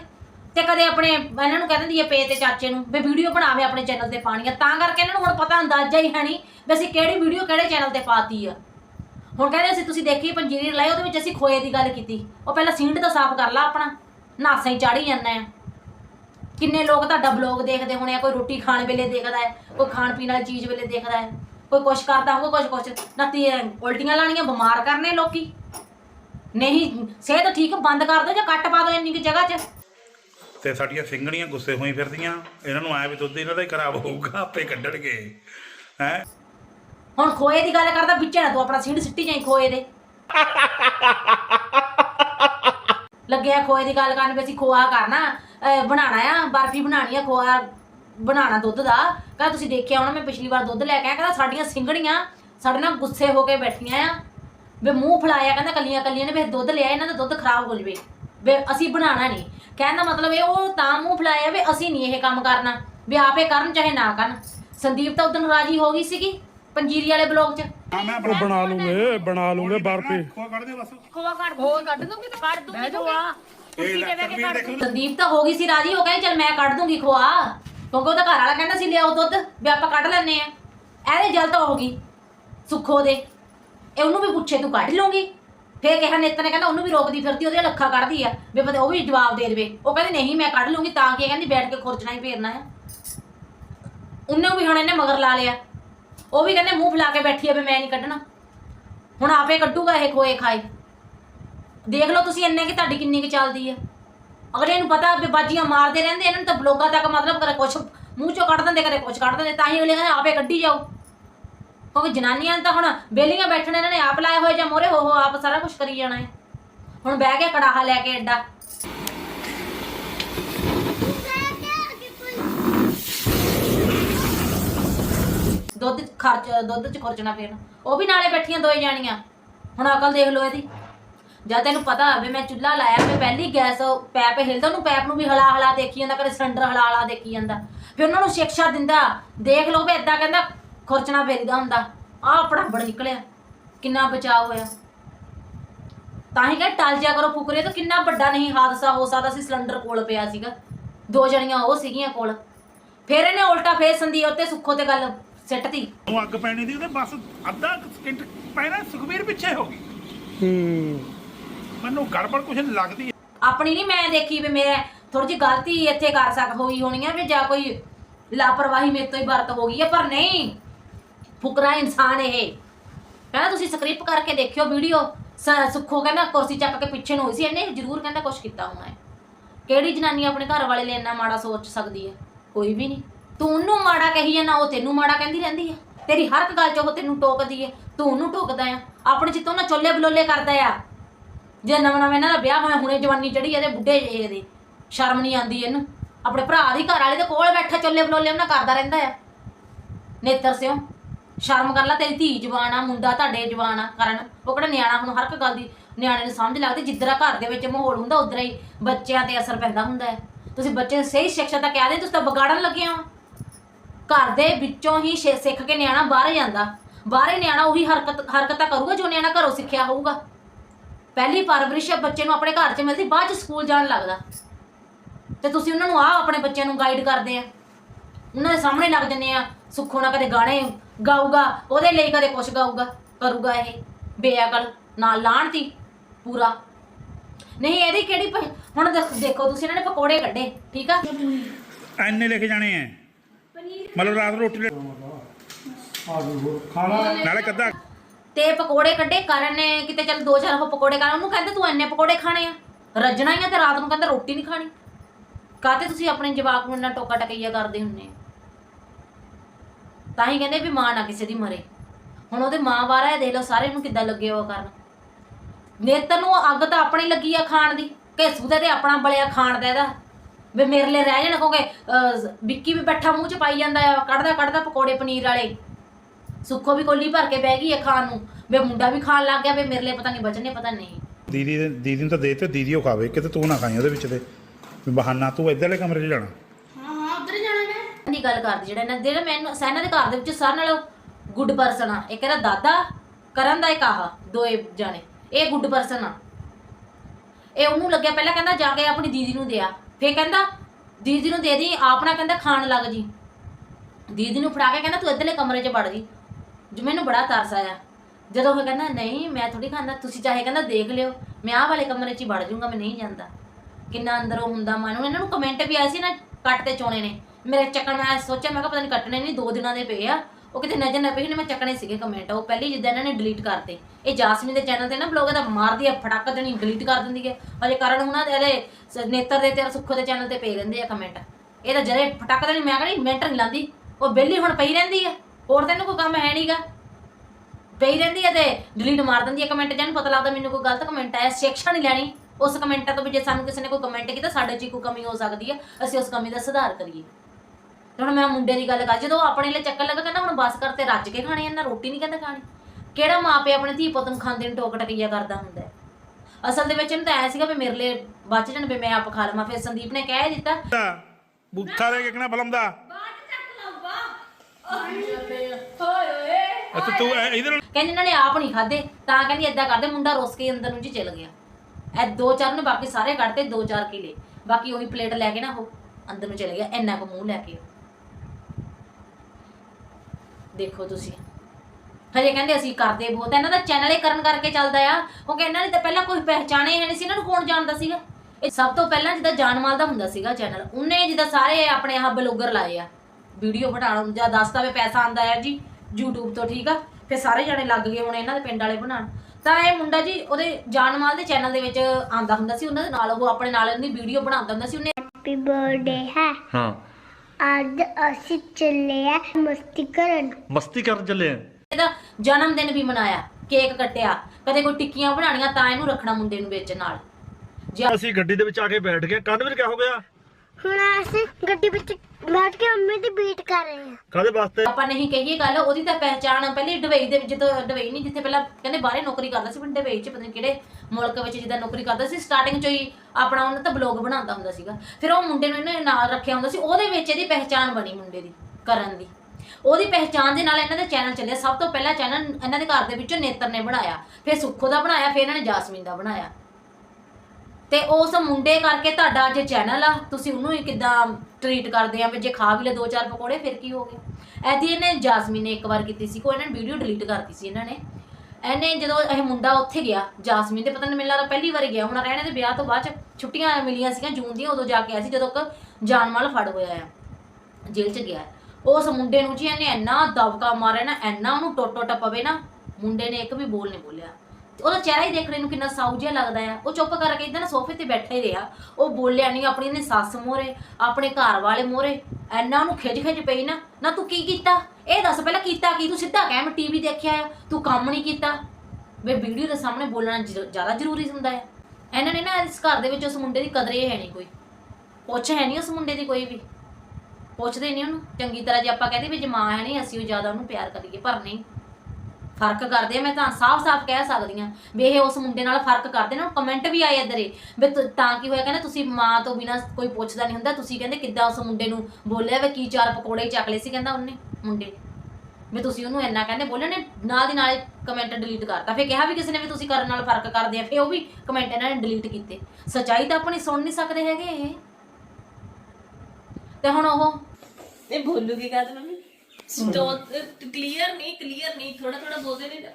ਤੇ ਕਦੇ ਆਪਣੇ, ਇਹਨਾਂ ਨੂੰ ਕਹਿ ਦਿੰਦੀ ਹੈ ਪੇ ਤੇ ਚਾਚੇ ਨੂੰ ਵੀ ਵੀਡੀਓ ਬਣਾਵੇ ਆਪਣੇ ਚੈਨਲ ਤੇ ਪਾਣੀ ਆ। ਤਾਂ ਕਰਕੇ ਇਹਨਾਂ ਨੂੰ ਹੁਣ ਪਤਾ ਅੰਦਾਜ਼ਾ ਹੀ ਹੈ ਨਹੀਂ ਵੀ ਅਸੀਂ ਕਿਹੜੀ ਵੀਡੀਓ ਕਿਹੜੇ ਚੈਨਲ ਤੇ ਪਾਤੀ ਆ। ਹੁਣ ਕਹਿੰਦੇ ਅਸੀਂ ਤੁਸੀਂ ਦੇਖੀ ਪੰਜੀਰੀ ਲਾਈ, ਉਹਦੇ ਵਿੱਚ ਅਸੀਂ ਖੋਏ ਦੀ ਗੱਲ ਕੀਤੀ। ਉਹ ਪਹਿਲਾਂ ਸੀਂਡ ਤਾਂ ਸਾਫ਼ ਕਰ ਲਾ ਆਪਣਾ, ਨਾਸਾਂ ਹੀ ਚਾੜੀ ਜਾਂਦਾ ਆ। ਕਿੰਨੇ ਲੋਕ ਤੁਹਾਡਾ ਬਲੌਗ ਦੇਖਦੇ ਹੋਣੇ ਆ, ਕੋਈ ਰੋਟੀ ਖਾਣ ਵੇਲੇ ਦੇਖਦਾ ਹੈ, ਕੋਈ ਖਾਣ ਪੀਣ ਵਾਲੀ ਚੀਜ਼ ਵੇਲੇ ਦੇਖਦਾ ਹੈ, ਕੋਈ ਕੁਛ ਕਰਦਾ ਹੋਊਗਾ, ਕੁਛ ਕੁਛ। ਨਾ ਤੀ ਉਲਟੀਆਂ ਲਾਣੀਆਂ ਬਿਮਾਰ ਕਰਨੇ ਲੋਕੀ। ਨਹੀਂ, ਸਿਹਤ ਠੀਕ ਬੰਦ ਕਰ ਦੋ ਜਾਂ ਕੱਟ ਪਾ ਦੋ ਇੰਨੀ ਕਿ ਜਗ੍ਹਾ 'ਚ। ਤੇ ਸਾਡੀਆਂ ਸਿੰਘਣੀਆਂ ਗੁੱਸੇ ਹੋਈ ਫਿਰਦੀਆਂ। ਇਹਨਾਂ ਨੂੰ ਆਇਆ ਵੀ ਦੁੱਧ ਇਹਨਾਂ ਦਾ ਹੀ ਖਰਾਬ ਹੋਊਗਾ, ਆਪੇ ਕੱਢਣਗੇ। ਹੈ? ਹੁਣ ਖੋਏ ਦੀ ਗੱਲ ਕਰਦਾ, ਵਿੱਚ ਨਾ ਤੂੰ ਆਪਣਾ ਸੀਂਡ ਸਿੱਟੀ ਜਾਈ ਖੋਏ ਦੇ। ਲੱਗਿਆ ਖੋਏ ਦੀ ਗੱਲ ਕਰਨ ਵੀ ਅਸੀਂ ਖੋਆ ਕਰਨਾ, ਅਹ, ਬਣਾਉਣਾ ਆ, ਬਰਫੀ ਬਣਾਉਣੀ ਆ, ਖੋਆ ਬਣਾਉਣਾ ਦੁੱਧ ਦਾ। ਕਹਿੰਦਾ, ਤੁਸੀਂ ਦੇਖਿਆ ਹੋਣਾ, ਮੈਂ ਪਿਛਲੀ ਵਾਰ ਦੁੱਧ ਲੈ ਕੇ ਆਇਆ, ਕਹਿੰਦਾ ਸਾਡੀਆਂ ਸਿੰਗੜੀਆਂ ਸਾਡੇ ਨਾਲ ਗੁੱਸੇ ਹੋ ਕੇ ਬੈਠੀਆਂ ਆ। ਵੀ ਮੂੰਹ ਫਲਾਇਆ ਕਹਿੰਦਾ ਕੱਲੀਆਂ ਕੱਲੀਆਂ ਨੇ, ਵੀ ਦੁੱਧ ਲਿਆ, ਇਹਨਾਂ ਦਾ ਦੁੱਧ ਖਰਾਬ ਹੋ ਜਵੇ। ਵੀ ਅਸੀਂ ਬਣਾਉਣਾ ਨਹੀਂ। ਕਹਿਣ ਦਾ ਮਤਲਬ ਇਹ ਉਹ ਤਾਂ ਮੂੰਹ ਫਲਾਇਆ ਵੀ ਅਸੀਂ ਨਹੀਂ ਇਹ ਕੰਮ ਕਰਨਾ। ਵੀ ਆਪੇ ਕਰਨ ਚਾਹੇ ਨਾ ਕਰਨ। ਸੰਦੀਪ ਤਾਂ ਉਦੋਂ ਰਾਜੀ ਹੋ ਗਈ ਸੀਗੀ ਪੰਜੀਰੀ ਵਾਲੇ ਬਲੌਗ 'ਚ। ਉਹ ਬਣਾ ਲੂੰਗੇ ਬਣਾ ਲੂੰਗੇ ਬਰਫੀ। ਖੋ ਕੱਢ ਦੇ ਬਸ। ਖੋਆ ਕੱਢ ਖੋਆ ਕੱਢ ਦੂੰਗੀ ਤਾਂ? ਕੱਢ ਦੂੰਗੀ ਖੋਆ ਇਹ ਲੈ ਤਕਬੀਰ ਦੇਖ ਸੰਦੀਪ ਤਾਂ ਹੋ ਗਈ ਸੀ ਰਾਜੀ ਹੋ ਗਈ ਚਲ ਮੈਂ ਕੱਢ ਦੂੰਗੀ ਖੋਆ। ਕਿਉਂਕਿ ਉਹਦਾ ਘਰ ਵਾਲਾ ਕਹਿੰਦਾ ਸੀ ਲਿਆਓ ਦੁੱਧ ਵੀ ਆਪਾਂ ਕੱਢ ਲੈਨੇ ਆ ਇਹਦੇ ਜਲ ਤਾਂ ਹੋ ਗਈ। ਸੁੱਖੋ ਦੇ ਇਹ ਉਹਨੂੰ ਵੀ ਪੁੱਛੇ ਤੂੰ ਕੱਢ ਲੂੰਗੀ ਫੇਰ ਕਿਹਾ ਨੇਤਰ ਨੇ ਕਹਿੰਦਾ ਉਹਨੂੰ ਵੀ ਰੋਕਦੀ ਫਿਰਦੀ ਉਹਦੇ ਲੱਖਾਂ ਕੱਢਦੀ ਆ। ਵੀ ਪਤਾ ਉਹ ਵੀ ਜਵਾਬ ਦੇ ਦੇਵੇ। ਉਹ ਕਹਿੰਦੀ, ਨਹੀਂ, ਮੈਂ ਕੱਢ ਲੂੰਗੀ ਤਾਂ ਕੀ ਕਹਿੰਦੀ ਬੈਠ ਕੇ ਖੁਰਚਣਾ ਹੀ ਫੇਰਨਾ ਹੈ। ਉਹਨੇ ਵੀ ਹੁਣ ਇਹਨੇ ਮਗਰ ਲਾ ਲਿਆ। ਉਹ ਵੀ ਕਹਿੰਦੇ, ਮੂੰਹ ਫੁਲਾ ਕੇ ਬੈਠੀ ਆ ਵੀ ਮੈਂ ਨਹੀਂ ਕੱਢਣਾ। ਹੁਣ ਆਪੇ ਕੱਢੂਗਾ ਇਹ ਖੋਏ ਖਾਏ। ਦੇਖ ਲਓ ਤੁਸੀਂ ਇੰਨੇ ਕਿ ਤੁਹਾਡੀ ਕਿੰਨੀ ਕੁ ਚੱਲਦੀ ਆ। ਅਗਲੇ ਨੂੰ ਪਤਾ ਵੀ ਬਾਜੀਆਂ ਮਾਰਦੇ ਰਹਿੰਦੇ, ਇਹਨਾਂ ਨੂੰ ਤਾਂ ਬਲੋਗਾਂ ਤੱਕ ਮਤਲਬ ਕਰੇ ਕੁਛ, ਮੂੰਹ ਚੋਂ ਕੱਢ ਦਿੰਦੇ ਕਦੇ ਕੁਛ ਕੱਢ ਦਿੰਦੇ, ਤਾਂ ਹੀ ਅਗਲੇ ਕਹਿੰਦੇ, ਆਪੇ ਕੱਢੀ ਜਾਓ। ਕਿਉਂਕਿ ਜਨਾਨੀਆਂ ਨੇ ਤਾਂ ਹੁਣ ਬੇਲੀਆਂ ਬੈਠਣੇ ਇਹਨਾਂ ਨੇ ਆਪ ਲਾਏ ਹੋਏ ਜਾਂ ਮੋਰੇ ਹੋ ਹੋ ਆਪ ਸਾਰਾ ਕੁਝ ਕਰੀ ਜਾਣਾ ਹੈ। ਹੁਣ ਬਹਿ ਕੇ ਕੜਾਹਾ ਲੈ ਕੇ ਐਡਾ। ਦੁੱਧ ਖਰਚ, ਦੁੱਧ ਚ ਖਰਚਣਾ ਫੇਰ। ਉਹ ਵੀ ਨਾਲੇ ਬੈਠੀਆਂ ਦੋਏ ਜਾਣੀਆਂ। ਹੁਣ ਅਕਲ ਦੇਖ ਲਓ ਇਹਦੀ। ਜਦ ਤੈਨੂੰ ਪਤਾ ਹੋਵੇ ਮੈਂ ਚੁੱਲ੍ਹਾ ਲਾਇਆ ਮੈਂ ਪਹਿਲੀ ਗੈਸ ਪੈਪ ਹਿਲਦਾ, ਉਹਨੂੰ ਪੈਪ ਨੂੰ ਵੀ ਹਲਾ ਹਲਾ ਦੇਖੀ ਜਾਂਦਾ, ਕਦੇ ਸਿਲੰਡਰ ਹਲਾ ਹਲਾ ਦੇਖੀ ਜਾਂਦਾ। ਫਿਰ ਉਹਨਾਂ ਨੂੰ ਸਿੱਖਿਆ ਦਿੰਦਾ। ਦੇਖ ਲਓ ਵੀ ਇਦਾਂ ਕਹਿੰਦਾ ਖੁਰਚਣਾ ਫੇਰੀਦਾ ਹੁੰਦਾ। ਆਹ ਆਪਣਾ ਬੜ ਨਿਕਲਿਆ। ਕਿੰਨਾ ਬਚਾਅ ਹੋਇਆ। ਤਾਂ ਹੀ ਕਹਿੰਦਾ ਟਲ ਜਾ ਕਰੋ ਫੁਕਰੇ ਤਾਂ ਕਿੰਨਾ ਵੱਡਾ ਨਹੀਂ ਹਾਦਸਾ ਹੋ ਸਕਦਾ ਸੀ ਸਿਲੰਡਰ ਕੋਲ ਪਿਆ ਸੀਗਾ। ਦੋ ਜਣੀਆਂ ਉਹ ਸੀਗੀਆਂ ਕੋਲ। ਫਿਰ ਇਹਨੇ ਉਲਟਾ ਫੇਰ ਸੰਦੀ ਉੱਤੇ ਸੁੱਖੋ ਤੇ ਗੱਲ ਸਿੱਟਤੀ। ਉਹ ਅੱਗ ਪੈਣੀ ਦੀ ਉਹਦੇ ਬਸ ਅੱਧਾ ਸਕਿੰਟ ਪੈਣਾ ਸੁਖਬੀਰ ਪਿੱਛੇ ਹੋ ਗਈ। ਹੂੰ। ਮੈਨੂੰ ਗੜਬੜ ਕੁਛ ਲੱਗਦੀ। ਹੈ ਆਪਣੀ ਨਹੀਂ ਮੈਂ ਦੇਖੀ ਵੀ ਮੈਂ ਥੋੜੀ ਜਿਹੀ ਗਲਤੀ ਇੱਥੇ ਕਰ ਸਕ ਹੋਈ ਹੋਣੀ ਆ ਵੀ ਜਾਂ ਕੋਈ ਲਾਪਰਵਾਹੀ ਮੇਰੇ ਤੋਂ ਹੀ ਵਰਤ ਹੋ ਗਈ ਹੈ ਪਰ ਨਹੀਂ। ਫੁਕਰਾ ਇਨਸਾਨ ਇਹ। ਕਹਿੰਦਾ ਤੁਸੀਂ ਸਕ੍ਰਿਪਟ ਕਰਕੇ ਦੇਖਿਓ ਵੀਡੀਓ। ਸੁੱਖੋ ਕਹਿੰਦਾ ਕੁਰਸੀ ਚੱਕ ਕੇ ਪਿੱਛੇ ਨੂੰ ਹੋਈ ਸੀ। ਇਹਨੇ ਜ਼ਰੂਰ ਕਹਿੰਦਾ ਕੁਝ ਕੀਤਾ ਹੋਣਾ ਹੈ। ਕਿਹੜੀ ਜਨਾਨੀ ਆਪਣੇ ਘਰ ਵਾਲੇ ਲਈ ਇੰਨਾ ਮਾੜਾ ਸੋਚ ਸਕਦੀ ਹੈ? ਕੋਈ ਵੀ ਨਹੀਂ। ਤੂੰ ਉਹਨੂੰ ਮਾੜਾ ਕਹੀ ਜਾਂਦਾ, ਉਹ ਤੈਨੂੰ ਮਾੜਾ ਕਹਿੰਦੀ ਰਹਿੰਦੀ ਹੈ। ਤੇਰੀ ਹਰ ਇੱਕ ਗੱਲ 'ਚ ਉਹ ਤੈਨੂੰ ਟੋਕਦੀ ਹੈ। ਤੂੰ ਉਹਨੂੰ ਟੋਕਦਾ ਆ ਆਪਣੇ ਜਿੱਤੋਂ ਨਾ ਚੋਲੇ ਬਲੋਲੇ ਕਰਦਾ ਆ। ਜੇ ਨਵਾਂ ਨਵਾਂ ਇਹਨਾਂ ਦਾ ਵਿਆਹ ਹੋਇਆ, ਹੁਣੇ ਜਵਾਨੀ ਚੜੀ ਇਹਦੇ ਬੁੱਢੇ ਜਿਹੇ ਇਹਦੇ। ਸ਼ਰਮ ਨਹੀਂ ਆਉਂਦੀ ਇਹਨੂੰ। ਆਪਣੇ ਭਰਾ ਦੀ ਘਰ ਵਾਲੇ ਦੇ ਕੋਲ ਬੈਠਾ ਚੋਲੇ ਬਲੋਲੇ ਉਹਨਾਂ ਕਰਦਾ ਰਹਿੰਦਾ ਆ। ਨੇਤਰ ਸਿਓ। ਸ਼ਰਮ ਕਰ ਲੈ, ਤੇਰੀ ਧੀ ਜਵਾਨ ਆ, ਮੁੰਡਾ ਤੁਹਾਡੇ ਜਵਾਨ ਆ, ਕਰਨ। ਉਹ ਕਿਹੜਾ ਨਿਆਣਾ, ਹੁਣ ਹਰ ਇੱਕ ਗੱਲ ਦੀ ਨਿਆਣੇ ਨੂੰ ਸਮਝ ਲੱਗਦੀ, ਜਿੱਦਾਂ ਘਰ ਦੇ ਵਿੱਚ ਮਾਹੌਲ ਹੁੰਦਾ ਉਧਰ ਹੀ ਬੱਚਿਆਂ ਤੇ ਅਸਰ ਪੈਂਦਾ ਹੁੰਦਾ ਹੈ। ਤੁਸੀਂ ਬੱਚੇ ਨੂੰ ਸਹੀ ਸਿੱਖਿਆ ਤਾਂ ਕਹਿ ਦੇ, ਤੁਸੀਂ ਤਾਂ ਵਿਗਾੜਨ ਲੱਗੇ ਹੋ। ਘਰ ਦੇ ਵਿੱਚੋਂ ਹੀ ਸ਼ੇ- ਸਿੱਖ ਕੇ ਨਿਆਣਾ ਬਾਹਰ ਜਾਂਦਾ। ਬਾਹਰ ਹੀ ਨਿਆਣਾ ਉਹੀ ਹਰਕਤ, ਹਰਕਤਾਂ ਕਰੂਗਾ ਜੋ ਨਿਆਣਾ ਘਰੋਂ ਸਿੱਖਿਆ ਹੋਊਗਾ। ਪਹਿਲੀ ਪਰਵਰਿਸ਼ ਬੱਚੇ ਨੂੰ ਆਪਣੇ ਘਰ 'ਚ ਮਿਲਦੀ, ਬਾਅਦ 'ਚ ਸਕੂਲ ਜਾਣ ਲੱਗਦਾ। ਤੇ ਤੁਸੀਂ ਉਹਨਾਂ ਨੂੰ ਆ ਆਪਣੇ ਬੱਚਿਆਂ ਨੂੰ ਗਾਈਡ ਕਰਦੇ ਆ। ਉਹਨਾਂ ਦੇ ਸਾਹਮਣੇ ਲੱਗ ਜੰਨੇ ਆ, ਸੁੱਖੋ ਨਾ ਕਦੇ ਗਾਣੇ ਗਾਊਗਾ ਉਹਦੇ ਲਈ ਕਦੇ ਕੁਛ ਗਾਊਗਾ ਕਰੂਗਾ ਇਹ ਬੇਅਕਲ ਨਾਲ ਲਾਣਤੀ ਪੂਰਾ। ਨਹੀਂ ਇਹਦੀ ਕਿਹੜੀ ਪ- ਹੁਣ ਦੇਖ- ਦੇਖੋ ਤੁਸੀਂ ਇਹਨਾਂ ਨੇ ਪਕੌੜੇ ਕੱਢੇ ਠੀਕ ਆ? ਐਨੇ ਲੈ ਕੇ ਜਾਣੇ ਐ। ਮਤਲਬ ਰਾਤ ਨੂੰ ਰੋਟੀ ਲੈ- ਨਾਲੇ ਕੱਦਾ ਤੇ ਪਕੌੜੇ ਕੱਢੇ ਕਰਨ ਨੇ ਕਿਤੇ ਚੱਲ ਦੋ ਚਾਰ ਉਹ ਪਕੌੜੇ ਖਾ ਉਹਨੂੰ ਕਹਿੰਦੇ ਤੂੰ ਇੰਨੇ ਪਕੌੜੇ ਖਾਣੇ ਆ। ਰੱਜਣਾ ਹੀ ਆ ਤੇ ਰਾਤ ਨੂੰ ਕਹਿੰਦਾ ਰੋਟੀ ਨਹੀਂ ਖਾਣੀ। ਕਾਤੇ ਤੁਸੀਂ ਆਪਣੇ ਜਵਾਕ ਨੂੰ ਇੰਨਾ ਟੋਕਾ ਟਕਈਆ ਕਰਦੇ ਹੁੰਨੇ ਆ? ਤਾਂ ਹੀ ਕਹਿੰਦੇ ਵੀ ਮਾਂ ਨਾ ਕਿਸੇ ਦੀ ਮਰੇ। ਹੁਣ ਉਹਦੇ ਮਾਂ ਬਾਰਾ ਹੈ, ਦੇਖ ਲਓ ਸਾਰੇ ਨੂੰ ਕਿੱਦਾਂ ਲੱਗੇ ਉਹ ਕਰਨ। ਨੇਤਰ ਨੂੰ ਅੱਗ ਤਾਂ ਆਪਣੀ ਲੱਗੀ ਆ ਖਾਣ ਦੀ ਘੇਸੂ ਦਾ ਤੇ ਆਪਣਾ ਬਲਿਆ ਖਾਣ ਦਾ ਇਹਦਾ। ਵੀ ਮੇਰੇ ਲਈ ਰਹਿ ਜਾਣ, ਕਿਉਂਕਿ ਵਿੱਕੀ ਵੀ ਬੈਠਾ ਮੂੰਹ ਚ ਪਾਈ ਜਾਂਦਾ ਆ, ਕੱਢਦਾ ਕੱਢਦਾ ਪਕੌੜੇ ਪਨੀਰ ਵਾਲੇ। ਸੁੱਖੋ ਵੀ ਕੋਲੀ ਭਰ ਕੇ ਬਹਿ ਗਈ ਆ ਖਾਣ ਨੂੰ। ਵੇ ਮੁੰਡਾ ਵੀ ਖਾਣ ਲੱਗ ਗਿਆ, ਵੇ ਮੇਰੇ ਲਈ ਪਤਾ ਨਹੀਂ ਬਚਨੇ ਪਤਾ ਨਹੀਂ। ਦੀਦੀ ਦੇ- ਦੀਦੀ ਨੂੰ ਤਾਂ ਦੇ ਤੇ ਦੀਦੀ ਉਹ ਖਾਵੇ, ਕਿਤੇ ਤੂੰ ਨਾ ਖਾਈ ਉਹਦੇ ਵਿੱਚ ਤੇ। ਵੀ ਬਹਾਨਾ, ਤੂੰ ਇੱਧਰਲੇ ਕਮਰੇ 'ਚ ਜਾਣਾ। ਦੀ ਗੱਲ ਕਰਦੀ ਜਿਹੜਾ ਇਹਨਾਂ ਜਿਹੜਾ ਮੈਨੂੰ ਸੈਨਾ ਦੇ ਘਰ ਦੇ ਵਿੱਚ ਸਾਰਿਆਂ ਨਾਲੋਂ ਗੁੱਡ ਪਰਸਨ ਆ। ਇੱਕ ਇਹਦਾ ਦਾਦਾ ਕਰਨ ਦਾ ਇੱਕ ਆਹ, ਦੋਏ ਜਾਣੇ। ਇਹ ਗੁੱਡ ਪਰਸਨ ਆ। ਇਹ ਉਹਨੂੰ ਲੱਗਿਆ ਪਹਿਲਾਂ ਕਹਿੰਦਾ ਜਾ ਕੇ ਆਪਣੀ ਦੀਦੀ ਨੂੰ ਦਿਆ। ਫੇਰ ਕਹਿੰਦਾ, ਦੀਦੀ ਨੂੰ ਦੇ ਦੀ, ਆਪ ਕਹਿੰਦਾ ਖਾਣ ਲੱਗ ਜੀ। ਦੀਦੀ ਨੂੰ ਫੜਾ ਕੇ ਕਹਿੰਦਾ, ਤੂੰ ਇੱਧਰਲੇ ਕਮਰੇ 'ਚ ਵੜ ਜੀ। ਜੋ ਮੈਨੂੰ ਬੜਾ ਤਰਸ ਆਇਆ। ਜਦੋਂ ਉਹ ਕਹਿੰਦਾ, ਨਹੀਂ, ਮੈਂ ਥੋੜੀ ਖਾਂਦਾ। ਤੁਸੀਂ ਚਾਹੇ ਕਹਿੰਦਾ ਦੇਖ ਲਿਓ, ਮੈਂ ਆਹ ਵਾਲੇ ਕਮਰੇ 'ਚ ਹੀ ਵੜ ਜਾਊਂਗਾ ਮੈਂ ਨਹੀਂ ਜਾਂਦਾ। ਕਿੰਨਾ ਅੰਦਰੋਂ ਹੁੰਦਾ ਮਨ ਨੂੰ। ਇਹਨਾਂ ਨੂੰ ਕਮੈਂਟ ਵੀ ਆਏ ਸੀ ਨਾ, ਕੱਟ ਤੇ ਚੋਣੇ ਨੇ। ਮੇਰੇ ਚੱਕਣ ਮੈਂ ਸੋਚਿਆ, ਮੈਂ ਕਿਹਾ ਪਤਾ ਨਹੀਂ ਕੱਟਣੇ ਨਹੀਂ ਦੋ ਦਿਨਾਂ ਦੇ ਪਏ ਆ। ਉਹ ਕਿਤੇ ਨਜ਼ਰ ਨਾ ਪਈ ਨੇ ਮੈਂ ਚੱਕਣੇ ਸੀਗੇ ਕਮੈਂਟ ਉਹ ਪਹਿਲੀ ਜਿੱਦਾਂ ਇਹਨਾਂ ਨੇ ਡਿਲੀਟ ਕਰਤੇ। ਇਹ ਜਾਸਮੀਨ ਦੇ ਚੈਨਲ ਤੇ ਨਾ ਬਲੌਗ ਦਾ ਮਾਰਦੀ ਆ, ਫਟਾਕ ਦੇਣੀ ਡਿਲੀਟ ਕਰ ਦਿੰਦੀ ਹੈ ਅਜੇ ਕਾਰਨ ਉਹਨਾਂ ਦੇ ਇਹਦੇ ਸ- ਨੇਤਰ ਦੇ ਤੇ ਸੁੱਖੋ ਦੇ ਚੈਨਲ ਤੇ ਪਏ ਰਹਿੰਦੇ ਆ ਕਮੈਂਟ ਇਹ ਤਾਂ ਜਰੇ ਫਟਾਕ ਦੇਣੀ, ਮੈਂ ਕਹਿੰਦੀ ਮਿੰਟ ਨਹੀਂ ਲਾਂਦੀ। ਉਹ ਬੇਲੀ ਹੁਣ ਪਈ ਰਹਿੰਦੀ ਆ। ਹੋਰ ਤੈਨੂੰ ਕੋਈ ਕੰਮ ਹੈ ਨਹੀਂਗਾ ਪਈ ਰਹਿੰਦੀ ਹੈ ਤੇ ਡਿਲੀਟ ਮਾਰ ਦਿੰਦੀ ਹੈ ਕਮੈਂਟ ਜਾਂ ਪਤਾ ਲੱਗਦਾ ਮੈਨੂੰ ਕੋਈ ਗਲਤ ਕਮੈਂਟ ਆਇਆ ਸਿੱਖਿਆ ਨਹੀਂ ਲੈਣੀ। ਉਸ ਕਮੈਂਟਾਂ ਤੋਂ ਵੀ ਜੇ ਸਾਨੂੰ ਕਿਸੇ ਨੇ ਕੋਈ ਕਮੈਂਟ ਕੀਤਾ, ਸਾਡੇ 'ਚ ਹੀ ਕੋਈ ਕਮੀ ਹੋ ਸਕਦੀ ਹੈ ਅਸੀਂ ਉਸ ਕਮੀ ਦਾ ਸੁਧਾਰ ਕਰੀਏ। ਤੇ ਹੁਣ ਮੈਂ ਮੁੰਡੇ ਦੀ ਗੱਲ ਕਰ ਜਦੋਂ ਉਹ ਆਪਣੇ ਲਈ ਚੱਕਰ ਲੱਗਾ ਕਹਿੰਦਾ ਹੁਣ ਬਸ ਕਰ ਤੇ ਰੱਜ ਕੇ ਖਾਣੀ ਇਹਨਾਂ ਰੋਟੀ ਨਹੀਂ ਕਹਿੰਦਾ ਖਾਣੀ। ਕਿਹੜਾ ਮਾਪੇ ਆਪਣੇ ਧੀ ਪੁੱਤ ਨੂੰ ਖਾਂਦੇ ਨੂੰ ਟੋਕ ਟਕਈਆ ਕਰਦਾ ਹੁੰਦਾ ਹੈ? ਅਸਲ ਦੇ ਵਿੱਚ ਇਹਨੂੰ ਤਾਂ ਐ ਸੀਗਾ ਵੀ ਮੇਰੇ ਲਈ ਬਚ ਜਾਣ ਵੀ ਮੈਂ ਆਪ ਖਾ ਲਵਾਂ। ਫਿਰ ਸੰਦੀਪ ਨੇ ਕਹਿ ਦਿੱਤਾ ਬੁੱਥਾ ਦੇ ਕੇ ਕਿਹਨਾਂ ਬਲਮ ਦਾ ਅੱਛਾ ਤੂੰ ਨਾਲ ਕਹਿੰਦੇ ਇਹਨਾਂ ਨੇ ਆਪ ਨਹੀਂ ਖਾਦੇ ਤਾਂ ਕਹਿੰਦੀ ਏਦਾਂ ਕਰਦੇ ਮੁੰਡਾ ਰੁੱਸ ਕੇ ਅੰਦਰ ਨੂੰ ਜੀ ਚਲ ਗਿਆ। ਐ ਦੋ ਚਾਰ ਨੇ ਬਾਕੀ ਸਾਰੇ ਕੱਢਤੇ ਦੋ ਚਾਰ ਕਿਲੇ। ਬਾਕੀ ਉਹੀ ਪਲੇਟ ਲੈ ਕੇ ਨਾ ਉਹ ਅੰਦਰ ਨੂੰ ਚਲੇ ਗਿਆ ਇੰਨਾ ਕੁ ਮੂੰਹ ਲੈ ਕੇ। ਦੇਖੋ ਤੁਸੀਂ। ਹਜੇ ਕਹਿੰਦੇ ਅਸੀਂ ਕਰਦੇ ਬਹੁਤ ਆ। ਇਹਨਾਂ ਦਾ ਚੈਨਲ ਹੀ ਕਰਨ ਕਰਕੇ ਚੱਲਦਾ ਆ। ਕਿਉਂਕਿ ਇਹਨਾਂ ਨੇ ਤਾਂ ਪਹਿਲਾਂ ਕੋਈ ਪਹਿਚਾਣੇ ਹੈ ਨਹੀਂ ਸੀ। ਇਹਨਾਂ ਨੂੰ ਕੌਣ ਜਾਣਦਾ ਸੀਗਾ? ਇਹ ਸਭ ਤੋਂ ਪਹਿਲਾਂ ਜਿੱਦਾਂ ਜਾਨਮਾਲ ਦਾ ਹੁੰਦਾ ਸੀਗਾ ਚੈਨਲ ਉਹਨੇ ਜਿੱਦਾਂ ਸਾਰੇ ਆਪਣੇ ਆਹ ਬਲੌਗਰ ਲਾਏ ਆ। ਵੀਡੀਓ ਬਣਾਉਣ ਜਾਂ ਦੱਸਦਾ ਵੇ ਪੈਸਾ ਆਂਦਾ ਹੈ ਜੀ YouTube ਤੋਂ ਠੀਕ ਆ? ਫਿਰ ਸਾਰੇ ਜਣੇ ਲੱਗ ਗਏ ਹੁਣ ਇਹਨਾਂ ਦੇ ਪਿੰਡ ਵਾਲੇ ਬਣਾਉਣ। ਤਾਂ ਇਹ ਮੁੰਡਾ ਜੀ ਉਹਦੇ ਜਾਨਮਾਲ ਦੇ ਚੈਨਲ ਦੇ ਵਿੱਚ ਆਂਦਾ ਹੁੰਦਾ ਸੀ। ਉਹਨਾਂ ਦੇ ਨਾਲ ਉਹ ਆਪਣੇ ਨਾਲ ਉਹਦੀ ਵੀਡੀਓ ਬਣਾਉਂਦਾ ਹੁੰਦਾ ਸੀ। ਉਹਨੇ ਹੈਪੀ ਬਰਥਡੇ ਹੈ। ਹਾਂ। ਅੱਜ ਅਸੀਂ ਚੱਲੇ ਆ ਮਸਤੀ ਕਰਨ ਮਸਤੀ ਕਰਨ ਚੱਲੇ ਆ। ਇਹਦਾ ਜਨਮ ਦਿਨ ਵੀ ਮਨਾਇਆ ਕੇਕ ਕੱਟਿਆ ਕਦੇ ਕੋਈ ਟਿੱਕੀਆਂ ਬਣਾਉਣੀਆਂ ਤਾਂ ਇਹਨੂੰ ਰੱਖਣਾ ਮੁੰਡੇ ਨੂੰ ਵਿੱਚ ਨਾਲ। ਜੇ ਅਸੀਂ ਗੱਡੀ ਦੇ ਵਿੱਚ ਆ ਕੇ ਬੈਠ ਗਏ ਕੰਨ ਕਿਆ ਹੋ ਗਿਆ ਹੁਣ ਅਸੀਂ ਗੱਡੀ ਵਿੱਚ ਬੈਠ ਕੇ ਮੰਮੀ ਦੀ ਬੀਟ ਕਰ ਰਹੇ ਹਾਂ। ਕਾਦੇ ਵਾਸਤੇ? ਆਪਾਂ ਨਹੀਂ ਕਹੀਏ ਗੱਲ ਉਹਦੀ ਤਾਂ ਪਹਿਚਾਣ ਪਹਿਲੇ ਡਬਈ ਦੇ ਵਿੱਚ ਜਦੋਂ ਡਬਈ ਨਹੀਂ ਜਿੱਥੇ ਪਹਿਲਾਂ ਕਹਿੰਦੇ ਬਾਹਰੇ ਨੌਕਰੀ ਕਰਦਾ ਸੀ ਪਰ ਡਬਈ ਚ ਪਤਾ ਨਹੀਂ ਕਿਹੜੇ ਮੁਲਕ ਵਿੱਚ ਜਿੱਦਾਂ ਨੌਕਰੀ ਕਰਦਾ ਸੀ ਸਟਾਰਟਿੰਗ ਚੋਂ ਹੀ ਆਪਣਾ ਉਹਨਾਂ ਤਾਂ ਬਲੌਗ ਬਣਾਉਂਦਾ ਹੁੰਦਾ ਸੀਗਾ। ਫਿਰ ਉਹ ਮੁੰਡੇ ਨੂੰ ਇਹਨੇ ਨਾਲ ਰੱਖਿਆ ਹੁੰਦਾ ਸੀ ਉਹਦੇ ਵਿੱਚ ਇਹਦੀ ਪਹਿਚਾਣ ਬਣੀ ਮੁੰਡੇ ਦੀ ਕਰਨ ਦੀ। ਉਹਦੀ ਪਹਿਚਾਣ ਦੇ ਨਾਲ ਇਹਨਾਂ ਦੇ ਚੈਨਲ ਚੱਲਿਆ। ਸਭ ਤੋਂ ਪਹਿਲਾ ਚੈਨਲ ਇਹਨਾਂ ਦੇ ਘਰ ਦੇ ਵਿੱਚੋਂ ਨੇਤਰ ਨੇ ਬਣਾਇਆ। ਫਿਰ ਸੁੱਖੋ ਦਾ ਬਣਾਇਆ ਫਿਰ ਇਹਨਾਂ ਨੇ ਜਾਸਮੀਨ ਦਾ ਬਣਾਇਆ। ਤੇ ਉਸ ਮੁੰਡੇ ਕਰਕੇ ਤੁਹਾਡਾ ਜੇ ਚੈਨਲ ਆ, ਤੁਸੀਂ ਉਹਨੂੰ ਹੀ ਕਿਦਾਂ ਟ੍ਰੀਟ ਕਰਦੇ ਆ ਵੀ ਜੇ ਖਾ ਵੀ ਲੈ ਦੋ ਚਾਰ ਪਕੌੜੇ, ਫਿਰ ਕੀ ਹੋ ਗਿਆ? ਐਦੀ ਇਹਨੇ ਜਾਸਮੀਨ ਨੇ ਇੱਕ ਵਾਰ ਕੀਤੀ ਸੀ, ਕੋਈ ਇਹਨਾਂ ਨੇ ਵੀਡੀਓ ਡਿਲੀਟ ਕਰਤੀ ਸੀ ਇਹਨਾਂ ਨੇ। ਇਹਨੇ ਜਦੋਂ ਇਹ ਮੁੰਡਾ ਉੱਥੇ ਗਿਆ, ਜਾਸਮੀਨ 'ਤੇ ਪਤਾ ਨਹੀਂ ਮੈਨੂੰ ਲੱਗਦਾ ਪਹਿਲੀ ਵਾਰੀ ਗਿਆ, ਹੁਣ ਰਹਿਣੇ ਦੇ ਵਿਆਹ ਤੋਂ ਬਾਅਦ ਚ ਛੁੱਟੀਆਂ ਮਿਲੀਆਂ ਸੀਗੀਆਂ, ਜੂਨ ਦੀਆਂ ਉਦੋਂ ਜਾ ਕੇ ਆਇਆ ਸੀ, ਜਦੋਂ ਇੱਕ ਜਾਨਮਾਲ ਫੜ ਹੋਇਆ ਆ, ਜੇਲ੍ਹ ਚ ਗਿਆ। ਉਸ ਮੁੰਡੇ ਨੂੰ ਜੀ ਇਹਨੇ ਇੰਨਾ ਦਬਕਾ ਮਾਰਿਆ ਨਾ, ਇੰਨਾ ਉਹਨੂੰ ਟੋਟੋ ਟਪਵੇ ਨਾ, ਮੁੰਡੇ ਨੇ ਇੱਕ ਵੀ ਬੋਲ ਨਹੀਂ ਬੋਲਿਆ। ਉਹਦਾ ਚਿਹਰਾ ਹੀ ਦੇਖਣੇ ਨੂੰ ਕਿੰਨਾ ਸਾਊ ਜਿਹਾ ਲੱਗਦਾ ਆ। ਉਹ ਚੁੱਪ ਕਰਕੇ ਇਦਾਂ ਨਾ ਸੋਫੇ ਤੇ ਬੈਠਾ ਹੀ ਰਿਹਾ। ਉਹ ਬੋਲਿਆ ਨਹੀਂ ਆਪਣੀ ਨੇ ਸੱਸ ਮੋਰੇ ਆਪਣੇ ਘਰ ਵਾਲੇ ਮੋਰੇ ਐਨਾ ਉਹਨੂੰ ਖਿੱਚ ਖਿੱਚ ਪਈ ਨਾ। ਨਾ ਤੂੰ ਕੀ ਕੀਤਾ? ਇਹ ਦੱਸ ਪਹਿਲਾਂ ਕੀਤਾ ਕੀ? ਤੂੰ ਸਿੱਧਾ ਕਹਿ, ਮੈਂ ਟੀਵੀ ਦੇਖਿਆ ਆ। ਤੂੰ ਕੰਮ ਨਹੀਂ ਕੀਤਾ। ਵੇ ਵੀਡੀਓ ਦੇ ਸਾਹਮਣੇ ਬੋਲਣਾ ਜ- ਜ਼ਿਆਦਾ ਜ਼ਰੂਰੀ ਹੁੰਦਾ ਹੈ ਇਹਨਾਂ ਨੇ ਨਾ ਇਸ ਘਰ ਦੇ ਵਿੱਚ ਉਸ ਮੁੰਡੇ ਦੀ ਕਦਰ ਹੀ ਹੈ ਨਹੀਂ ਕੋਈ। ਪੁੱਛ ਹੈ ਨਹੀਂ ਉਸ ਮੁੰਡੇ ਦੀ ਕੋਈ ਵੀ। ਪੁੱਛਦੇ ਨਹੀਂ ਉਹਨੂੰ। ਚੰਗੀ ਤਰ੍ਹਾਂ ਜੇ ਆਪਾਂ ਕਹਿੰਦੇ ਵੀ ਜੇ ਮਾਂ ਹੈ ਨਹੀਂ ਅਸੀਂ ਉਹ ਜ਼ਿਆਦਾ ਉਹਨੂੰ ਪਿਆਰ ਕਰੀਏ, ਪਰ ਨਹੀਂ। ਫ਼ਰਕ ਕਰਦੇ ਆ, ਮੈਂ ਤਾਂ ਸਾਫ਼-ਸਾਫ਼ ਕਹਿ ਸਕਦੀ ਆ ਵੀ ਇਹ ਉਸ ਮੁੰਡੇ ਨਾਲ ਫ਼ਰਕ ਕਰਦੇ ਨੇ ਕਮੈਂਟ ਵੀ ਆਏ ਇੱਧਰੇ, ਵੀ ਤੁ- ਤਾਂ ਕੀ ਹੋਇਆ ਕਹਿੰਦਾ ਤੁਸੀਂ ਮਾਂ ਤੋਂ ਬਿਨਾ ਕੋਈ ਪੁੱਛਦਾ ਨਹੀਂ ਹੁੰਦਾ, ਤੁਸੀਂ ਕਹਿੰਦੇ ਕਿੱਦਾਂ ਉਸ ਮੁੰਡੇ ਨੂੰ ਬੋਲਿਆ ਵੀ ਕੀ ਚਾਰ ਪਕੌੜੇ ਚੱਕ ਲਏ ਸੀ ਕਹਿੰਦਾ ਉਹਨੇ, ਮੁੰਡੇ। ਨੇ। ਵੀ ਤੁਸੀਂ ਉਹਨੂੰ ਇੰਨਾ ਕਹਿੰਦੇ ਬੋਲੇ ਨੇ ਨਾਲ ਦੀ ਨਾਲ ਕਮੈਂਟ ਡਿਲੀਟ ਕਰਤਾ ਫੇ ਕਿਹਾ ਵੀ ਕਿਸੇ ਨੇ ਵੀ ਤੁਸੀਂ ਕਰਨ ਨਾਲ ਫ਼ਰਕ ਕਰਦੇ ਆ ਫੇ ਉਹ ਵੀ ਕਮੈਂਟ ਇਹਨਾਂ ਨੇ ਡਿਲੀਟ ਕੀਤੇ। ਸਚਾਈ ਤਾਂ ਆਪਣੀ ਸੁਣ ਨਹੀਂ ਸਕਦੇ ਹੈਗੇ ਇਹ। ਤੇ ਹੁਣ ਉਹ ਇਹ ਬੋਲੂਗੀ ਕਾ ਤੇ ਮੰਮੀ। ਸਟੋ ਕਲੀਅਰ ਨਹੀਂ ਕਲੀਅਰ ਨਹੀਂ ਥੋੜਾ ਥੋੜਾ ਬੋਲਦੇ ਨੇ।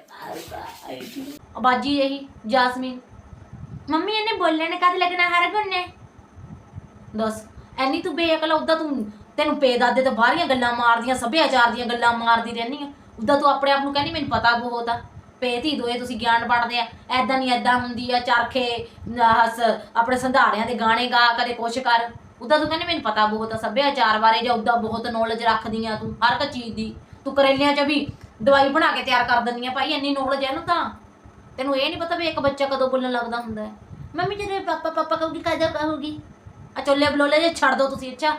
ਬਾਜੀ ਇਹੀ, ਜਾਸਮੀਨ। ਮੰਮੀ, ਇਹਨੇ ਬੋਲਣੇ ਕਦ ਲੱਗਣਾ ਹਰ ਗੁਣ ਦੱਸ, ਐਨੀ ਤੂੰ ਬੇਅਕਲ ਉਦਾਂ ਤੂੰ ਤੈਨੂੰ ਪੇ ਦਾਦੇ ਤੋਂ ਬਾਹਰੀਆਂ ਗੱਲਾਂ ਮਾਰਦੀਆਂ, ਸੱਭਿਆਚਾਰ ਦੀਆਂ ਗੱਲਾਂ ਮਾਰਦੀ ਰਹਿੰਦੀ ਆ। ਉਦਾਂ ਤੂੰ ਆਪਣੇ ਆਪ ਨੂੰ ਕਹਿੰਦੀ, ਮੈਨੂੰ ਪਤਾ ਬਹੁਤ ਆ ਪੇ ਧੀ ਦੋਏ ਤੁਸੀਂ ਗਿਆਨ ਪੜਦੇ ਆ। ਐਦਾਂ ਨਹੀਂ ਐਦਾਂ ਹੁੰਦੀ ਆ, ਚਰਖੇ ਹਸ ਆਪਣੇ ਸੰਧਾਰਿਆਂ ਦੇ ਗਾਣੇ ਗਾ, ਕਦੇ ਕੁਛ ਕਰ। ਉਦਾਂ ਤੂੰ ਕਹਿੰਦੀ ਮੈਨੂੰ ਪਤਾ ਬਹੁਤ ਆ, ਸੱਭਿਆਚਾਰ ਬਾਰੇ ਜਾਂ ਉਦਾਂ ਬਹੁਤ ਨੌਲੇਜ ਰੱਖਦੀ ਆ ਤੂੰ, ਹਰ ਇੱਕ ਚੀਜ਼ ਦੀ। ਤੂੰ ਕਰੇਲਿਆਂ 'ਚ ਵੀ ਦਵਾਈ ਬਣਾ ਕੇ ਤਿਆਰ ਕਰ ਦਿੰਦੀ ਆ, ਭਾਈ ਇੰਨੀ ਨੌਲੇਜ ਹੈ ਨਾ ਤਾਂ। ਤੈਨੂੰ ਇਹ ਨਹੀਂ ਪਤਾ ਵੀ ਇੱਕ ਬੱਚਾ ਕਦੋਂ ਬੋਲਣ ਲੱਗਦਾ ਹੁੰਦਾ ਹੈ। ਮੰਮੀ, ਜਦੋਂ ਪਾਪਾ ਪਾਪਾ ਕਹੂਗੀ, ਕਦੋਂ ਕਹੂਗੀ? ਆ ਚੋਲੇ ਬਲੋਲੇ ਜੇ ਛੱਡ ਦੋ ਤੁਸੀਂ, ਅੱਛਾ।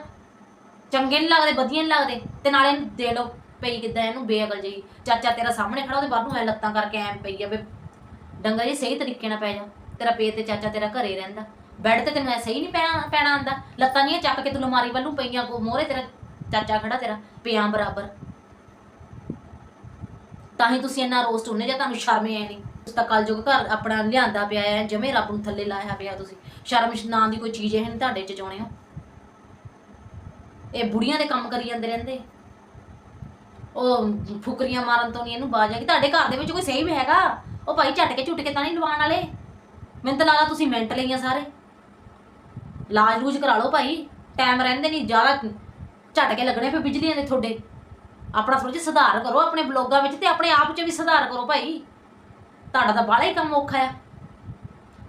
ਚੰਗੇ ਨਹੀਂ ਲੱਗਦੇ, ਵਧੀਆ ਨਹੀਂ ਲੱਗਦੇ। ਤੇ ਨਾਲੇ ਦੇ ਲਓ ਪਈ ਕਿੱਦਾਂ ਇਹਨੂੰ ਬੇਅਕਲ ਜੀ ਚਾਚਾ ਤੇਰਾ ਸਾਹਮਣੇ ਖੜਾ, ਉਹਦੇ ਬਾਹਰ ਨੂੰ ਐ ਲੱਤਾਂ ਕਰਕੇ ਐ ਪਈ ਆ ਵੇ ਡੰਗਰ ਜੀ ਸਹੀ ਤਰੀਕੇ ਨਾਲ ਪੈ ਜਾ। ਤੇਰਾ ਪੇ ਤੇ ਚਾਚਾ ਤੇਰਾ ਘਰੇ ਰਹਿੰਦਾ। ਬੈੱਡ ਤੇ ਤੈਨੂੰ ਐਸੇ ਹੀ ਨਹੀਂ ਪੈਣਾ ਪੈਣਾ ਆਂਦਾ ਲੱਤਾਂ ਨਹੀਂ ਚੱਕ ਕੇ ਤੂੰ ਲਮਾਰੀ ਵੱਲੋਂ ਪਈਆਂ ਕੋ ਮੋਹਰੇ ਤੇਰਾ ਚਾਚਾ ਖੜਾ ਤੇਰਾ, ਪਿਆਂ ਬਰਾਬਰ। ਤਾਂ ਹੀ ਤੁਸੀਂ ਇੰਨਾ ਰੋਸਟ ਹੁੰਨੇ ਜਾਂ, ਤੁਹਾਨੂੰ ਸ਼ਰਮ ਐ ਨਹੀਂ। ਤੁਸੀਂ ਤਾਂ ਕਲਯੁਗ ਘਰ ਆਪਣਾ ਲਿਆਂਦਾ ਪਿਆ ਹੈ ਜਮੇ ਰੱਬ ਨੂੰ ਥੱਲੇ ਲਾਇਆ ਪਿਆ ਤੁਸੀਂ। ਸ਼ਰਮ ਨਾਂ ਦੀ ਕੋਈ ਚੀਜ਼ ਹੈ ਨਹੀਂ ਤੁਹਾਡੇ ਚ ਚਾਉਣੇ ਹੋ ਇਹ ਬੁੜੀਆਂ ਦੇ ਕੰਮ ਕਰੀ ਜਾਂਦੇ ਰਹਿੰਦੇ। ਉਹ ਫੁਕਰੀਆਂ ਮਾਰਨ ਤੋਂ ਨਹੀਂ ਇਹਨੂੰ ਬਾਜ ਆ ਕਿ ਤੁਹਾਡੇ ਘਰ ਦੇ ਵਿੱਚ ਕੋਈ ਸਹੀ ਵੀ ਹੈਗਾ? ਉਹ ਭਾਈ ਝਟ ਕੇ ਝੁੱਟ ਕੇ ਤਾਂ ਨਹੀਂ ਲਵਾਉਣ ਵਾਲੇ? ਮੈਨੂੰ ਤਾਂ ਲੱਗਦਾ ਤੁਸੀਂ ਮਿੰਟ ਲਈਆਂ ਸਾਰੇ। ਲਾਜ ਲੂਜ ਕਰਾ ਲਓ ਭਾਈ। ਟਾਈਮ ਰਹਿੰਦੇ ਨਹੀਂ ਜ਼ਿਆਦਾ ਝਟ ਕੇ ਲੱਗਣੇ ਫਿਰ ਬਿਜਲੀਆਂ ਦੇ ਤੁਹਾਡੇ ਆਪਣਾ ਥੋੜਾ ਜਿਹਾ ਸੁਧਾਰ ਕਰੋ ਆਪਣੇ ਬਲੌਗਾਂ ਵਿੱਚ ਤੇ ਆਪਣੇ ਆਪ 'ਚ ਵੀ ਸੁਧਾਰ ਕਰੋ ਭਾਈ। ਤੁਹਾਡਾ ਤਾਂ ਬਾਹਲਾ ਹੀ ਕੰਮ ਔਖਾ ਆ।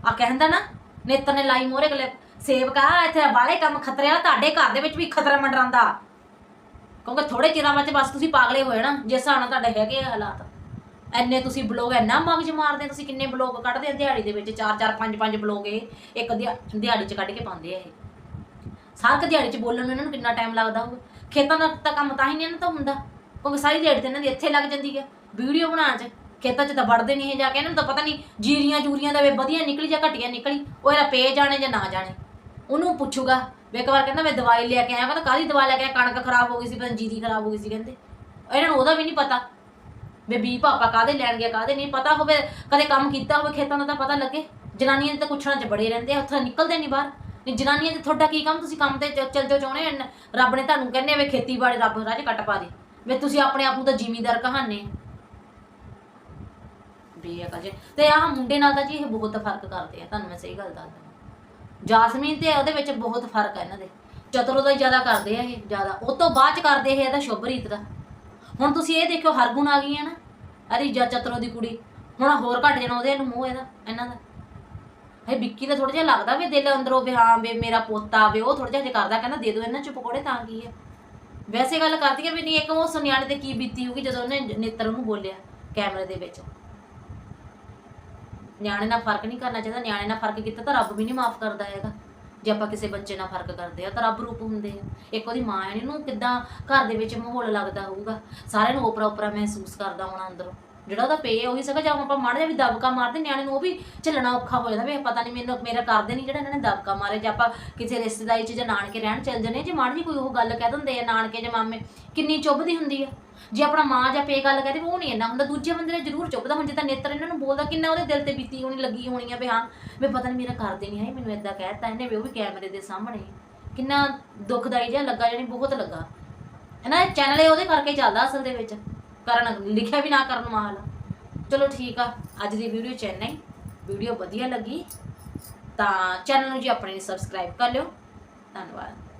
ਆ ਕਹਿੰਦਾ ਨਾ, ਨੇਤਰ ਨੇ ਲਾਈ ਮੋਰੇ ਗਲੇ ਸੇਵਕਾ ਇੱਥੇ ਬਾਹਲੇ ਕੰਮ ਖਤਰੇ ਵਾਲਾ ਤੁਹਾਡੇ ਘਰ ਦੇ ਵਿੱਚ ਵੀ ਖਤਰਾ ਮੰਡਰਾਉਂਦਾ। ਕਿਉਂਕਿ ਥੋੜੇ ਚਿਰਾਂ ਵਿੱਚ ਬਸ ਤੁਸੀਂ ਪਾਗਲੇ ਹੋਏ ਨਾ, ਜਿਸ ਹਿਸਾਬ ਨਾਲ ਤੁਹਾਡੇ ਹੈਗੇ ਆ ਹਾਲਾਤ। ਐਨੇ ਤੁਸੀਂ ਬਲੌਗ ਐਨਾ ਮਗਜ ਮਾਰਦੇ, ਤੁਸੀਂ ਕਿੰਨੇ ਬਲੌਗ ਕੱਢਦੇ ਆ ਦਿਹਾੜੀ ਦੇ ਵਿੱਚ? 4 4 5 5 ਬਲੌਗ ਇਹ। ਇੱਕ ਦਿਹਾ- ਦਿਹਾੜੀ 'ਚ ਕੱਢ ਕੇ ਪਾਉਂਦੇ ਆ ਇਹ। ਸਾਰਕ ਦਿਹਾੜੀ 'ਚ ਬੋਲਣ ਨੂੰ ਇਹਨਾਂ ਨੂੰ ਕਿੰਨਾ ਟਾਈਮ ਲੱਗਦਾ ਹੋਊਗਾ। ਖੇਤਾਂ ਦਾ ਤਾਂ ਕੰਮ ਤਾਂ ਹੀ ਨਹੀਂ ਇਹਨਾਂ ਤੋਂ ਹੁੰਦਾ। ਕਿਉਂਕਿ ਸਾਰੀ ਦਿਹਾੜੀ ਤਾਂ ਇਹਨਾਂ ਦੀ ਇੱਥੇ ਲੱਗ ਜਾਂਦੀ ਹੈ ਵੀਡੀਓ ਬਣਾਉਣ 'ਚ ਖੇਤਾਂ 'ਚ ਤਾਂ ਵੜਦੇ ਨਹੀਂ ਇਹ ਜਾ ਕੇ। ਇਹਨਾਂ ਨੂੰ ਤਾਂ ਪਤਾ ਨਹੀਂ ਜੀਰੀਆਂ ਜੂਰੀਆਂ ਦਾ ਵੇ ਵਧੀਆ ਨਿਕਲੀ ਜਾਂ ਘਟੀਆਂ ਨਿਕਲੀ। ਉਹ ਇਹਦਾ ਪੇ ਜਾਣੇ ਜਾਂ ਨਾ ਜਾਣੇ। ਉਹਨੂੰ ਪੁੱਛੂਗਾ ਵੀ ਇੱਕ ਵਾਰ ਕਹਿੰਦਾ ਮੈਂ ਦਵਾਈ ਲੈ ਕੇ ਆਇਆ। ਕਹਿੰਦਾ ਕਾਹਦੀ ਦਵਾਈ ਲੈ ਕੇ ਆਇਆ? ਕਣਕ ਖਰਾਬ ਹੋ ਗਈ ਸੀ, ਪਤਾ ਨੀ ਜੀਰੀ ਖਰਾਬ ਹੋ ਗਈ ਸੀ ਕਹਿੰਦੇ। ਇਹਨਾਂ ਨੂੰ ਉਹਦਾ ਵੀ ਨਹੀਂ ਪਤਾ। ਵੀ ਬੀ ਪਾਪਾ ਕਾਹਦੇ ਲੈਣ ਗਿਆ, ਕਾਹਦੇ ਨਹੀਂ, ਪਤਾ ਹੋਵੇ, ਕਦੇ ਕੰਮ ਕੀਤਾ ਹੋਵੇ ਖੇਤਾਂ ਦਾ ਤਾਂ ਪਤਾ ਲੱਗੇ। ਜਨਾਨੀਆਂ ਦੇ ਤਾਂ ਕੁਛਣਾ ਚ ਬੜੇ ਰਹਿੰਦੇ ਆ, ਉੱਥੋਂ ਨਿਕਲਦੇ ਨਹੀਂ ਬਾਹਰ। ਨਹੀਂ ਜਨਾਨੀਆਂ ਦੇ ਤੁਹਾਡਾ ਕੀ ਕੰਮ, ਤੁਸੀਂ ਕੰਮ ਤੇ ਚੱਲ ਜਾਓ ਚਾਹੁੰਦੇ ਆ। ਰੱਬ ਨੇ ਤੁਹਾਨੂੰ ਕਹਿੰਨੇ ਵੇ ਖੇਤੀਬਾੜੀ ਰੱਬ ਰਾਜ ਕੱਟ ਪਾ ਦੇ। ਵੇ ਤੁਸੀਂ ਆਪਣੇ ਆਪ ਨੂੰ ਤਾਂ ਜ਼ਿਮੀਂਦਾਰ ਕਹਾਣੇ ਬੇਅਕਲ ਜੇ। ਤੇ ਆਹ ਮੁੰਡੇ ਨਾਲ ਤਾਂ ਜੀ ਇਹ ਬਹੁਤ ਫ਼ਰਕ ਕਰਦੇ ਆ, ਤੁਹਾਨੂੰ ਮੈਂ ਸਹੀ ਗੱਲ ਦੱਸਦਾ ਜਾਸਮੀਨ ਤੇ ਉਹਦੇ ਵਿੱਚ ਬਹੁਤ ਫ਼ਰਕ ਹੈ ਇਹਨਾਂ ਦੇ। ਚਤਰੋ ਦਾ ਹੀ ਜ਼ਿਆਦਾ ਕਰਦੇ ਆ ਇਹ, ਜ਼ਿਆਦਾ। ਉਹ ਤੋਂ ਬਾਅਦ ਚ ਕਰਦੇ ਇਹ ਇਹਦਾ ਸ਼ੁਭਰੀਤ ਦਾ। ਹੁਣ ਤੁਸੀਂ ਇਹ ਦੇਖਿਓ, ਹਰਗੁਣ ਆ ਗਈ ਹੈ ਨਾ। ਅਰੇ ਚਤਰੋ ਦੀ ਕੁੜੀ। ਹੁਣ ਹੋਰ ਘਟ ਜਾਣਾ ਉਹਦੇ ਨੂੰ ਮੂੰਹ ਇਹਦਾ, ਇਹਨਾਂ ਦਾ। ਇਹ ਵਿੱਕੀ ਦਾ ਥੋੜਾ ਜਿਹਾ ਲੱਗਦਾ ਵੀ ਦਿਲ ਅੰਦਰੋਂ ਵੀ ਹਾਂ ਵੀ ਮੇਰਾ ਪੋਤਾ ਵੀ ਉਹ ਥੋੜਾ ਜਿਹਾ ਜੇ ਕਰਦਾ, ਕਹਿੰਦਾ ਦੇ ਦੋ ਇਹਨਾਂ ਚ ਪਕੌੜੇ ਤਾਂ ਕੀ ਹੈ ਵੈਸੇ ਗੱਲ ਕਰਦੀ ਹੈ ਵੀ ਨਹੀਂ, ਇੱਕ ਉਹ ਸੁਨਿਆਣੇ ਤੇ ਕੀ ਬੀਤੀ ਹੋਊਗੀ ਜਦੋਂ ਉਹਨੇ ਨੇਤਰ ਨੂੰ ਬੋਲਿਆ ਕੈਮਰੇ ਦੇ ਵਿੱਚ। ਨਿਆਣੇ ਨਾਲ ਫ਼ਰਕ ਨਹੀਂ ਕਰਨਾ ਚਾਹੀਦਾ, ਨਿਆਣੇ ਨਾਲ ਫ਼ਰਕ ਕੀਤਾ ਤਾਂ ਰੱਬ ਵੀ ਨਹੀਂ ਮਾਫ ਕਰਦਾ ਹੈਗਾ। ਜੇ ਆਪਾਂ ਕਿਸੇ ਬੱਚੇ ਨਾਲ ਫ਼ਰਕ ਕਰਦੇ ਆ ਤਾਂ ਰੱਬ ਰੂਪ ਹੁੰਦੇ ਆ। ਇੱਕ ਉਹਦੀ ਮਾਂ ਹੈ ਇਹਨੂੰ ਕਿੱਦਾਂ ਘਰ ਦੇ ਵਿੱਚ ਮਾਹੌਲ ਲੱਗਦਾ ਹੋਊਗਾ। ਸਾਰਿਆਂ ਨੂੰ ਓਪਰਾ ਓਪਰਾ ਮਹਿਸੂਸ ਕਰਦਾ ਹੋਣਾ ਅੰਦਰੋਂ। ਜਿਹੜਾ ਉਹਦਾ ਪੇ ਉਹੀ ਸਗਾ, ਜਾਂ ਆਪਾਂ ਮਾੜਾ ਜਿਹਾ ਵੀ ਦਬਕਾ ਮਾਰਦੇ, ਨਿਆਣੇ ਨੂੰ ਉਹ ਵੀ ਝੱਲਣਾ ਔਖਾ ਹੋ ਜਾਂਦਾ ਵੀ ਪਤਾ ਨਹੀਂ ਮੈਨੂੰ, ਮੇਰਾ ਕਰਦੇ ਨਹੀਂ ਜਿਹੜਾ ਇਹਨਾਂ ਨੇ ਦਬਕਾ ਮਾਰੇ, ਜੇ ਆਪਾਂ ਕਿਸੇ ਰਿਸ਼ਤੇਦਾਰੀ 'ਚ ਜਾਂ ਨਾਨਕੇ ਰਹਿਣ ਚੱਲ ਜਨੇ ਜੇ ਮਾੜੀ ਜਿਹੀ ਕੋਈ ਉਹ ਗੱਲ ਕਹਿ ਦਿੰਦੇ ਆ, ਨਾਨਕੇ ਜਾਂ ਮਾਮੇ, ਕਿੰਨੀ ਚੁੱਭਦੀ ਹੁੰਦੀ ਆ। ਜੇ ਆਪਣਾ ਮਾਂ ਜਾਂ ਪੇ ਗੱਲ ਕਹਦੇ ਉਹ ਨਹੀਂ ਇੰਨਾ ਹੁੰਦਾ, ਦੂਜੇ ਬੰਦੇ ਨੇ ਜ਼ਰੂਰ ਚੁੱਭਦਾ, ਹੁਣ ਜਿੱਦਾਂ ਨੇਤਰ ਇਹਨਾਂ ਨੂੰ ਬੋਲਦਾ, ਕਿੰਨਾ ਉਹਦੇ ਦਿਲ ਤੇ ਬੀਤੀ ਹੋਣੀ, ਲੱਗੀ ਹੋਣੀ ਆ ਵੀ ਹਾਂ, ਵੀ ਪਤਾ ਨਹੀਂ ਮੇਰਾ ਕਰਦੇ ਨਹੀਂ ਹੈ ਮੈਨੂੰ ਇਦਾਂ ਕਹਿਤਾ ਇਹਨੇ ਵੀ ਉਹ ਵੀ ਕੈਮਰੇ ਦੇ ਸਾਹਮਣੇ। ਕਿੰਨਾ ਦੁਖਦਾਈ ਜਿਹਾ ਲੱਗਾ ਜਾਨੀ ਬਹੁਤ ਲੱਗਾ। ਹਨਾ ਚੈਨਲ ਇਹ ਉਹਦੇ ਕਰਕੇ ਚੱਲਦਾ ਅਸਲ ਦੇ ਵਿੱਚ। ਕਰਨ ਲਿਖਿਆ ਵੀ ਨਾ ਕਰਨ ਮਾਲ ਚਲੋ ਠੀਕ ਆ, ਅੱਜ ਦੀ ਵੀਡੀਓ ਚ ਇੰਨਾ ਵੀਡੀਓ ਵਧੀਆ ਲੱਗੀ ਤਾਂ ਚੈਨਲ ਨੂੰ ਜੀ ਆਪਣੇ ਸਬਸਕ੍ਰਾਈਬ ਕਰ ਲਿਓ। ਧੰਨਵਾਦ।